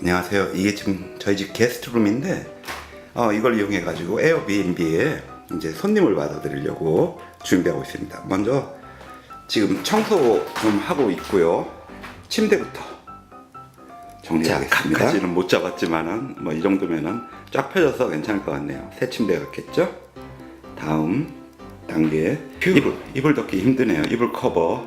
안녕하세요. 이게 지금 저희 집 게스트룸인데 어, 이걸 이용해 가지고 에어비앤비에 이제 손님을 받아들이려고 준비하고 있습니다. 먼저 지금 청소 좀 하고 있고요. 침대부터 정리하겠습니다. 칸까지는 못 잡았지만은 뭐 이 정도면은 쫙 펴져서 괜찮을 것 같네요. 새 침대 같겠죠? 다음 단계 이불 이불 덮기 힘드네요. 이불 커버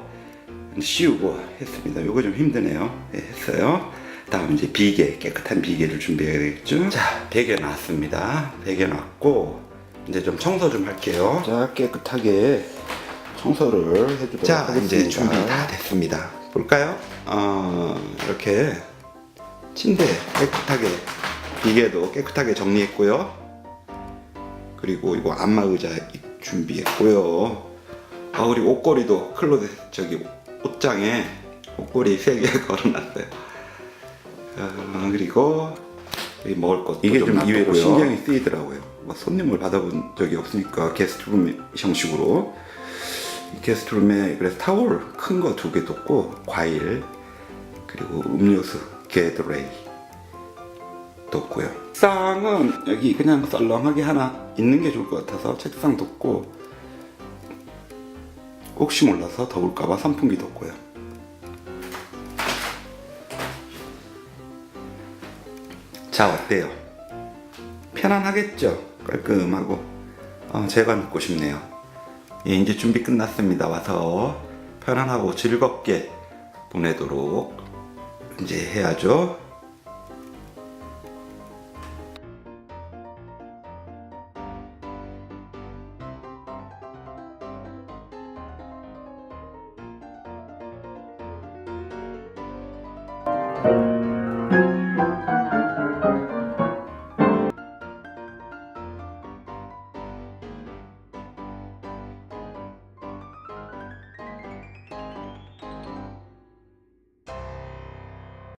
씌우고 했습니다. 요거 좀 힘드네요. 네, 했어요. 다음 이제 비계 깨끗한 비계를 준비해야 되겠죠. 자 베개 놨습니다. 베개 놨고 이제 좀 청소 좀 할게요. 자 깨끗하게 청소를 해주도록 자 하겠습니다. 이제 준비 다 됐습니다. 볼까요? 어 이렇게 침대 깨끗하게 비계도 깨끗하게 정리했고요. 그리고 이거 안마 의자 준비했고요. 아 그리고 옷걸이도 클로젯 저기 옷장에 옷걸이 세개 걸어놨어요. 아, 그리고 먹을 것도 이게 좀. 의외로 신경이 쓰이더라고요. 뭐 손님을 받아본 적이 없으니까 게스트룸 형식으로 이 게스트룸에 그래서 타월 큰 거 두 개 뒀고 과일 그리고 음료수 게드레이 뒀고요. 책상은 여기 그냥 썰렁하게 하나 있는 게 좋을 것 같아서 책상 뒀고 혹시 몰라서 더울까봐 선풍기 뒀고요. 자 어때요? 편안하겠죠? 깔끔하고 어, 제가 믿고 싶네요. 예, 이제 준비 끝났습니다. 와서 편안하고 즐겁게 보내도록 이제 해야죠.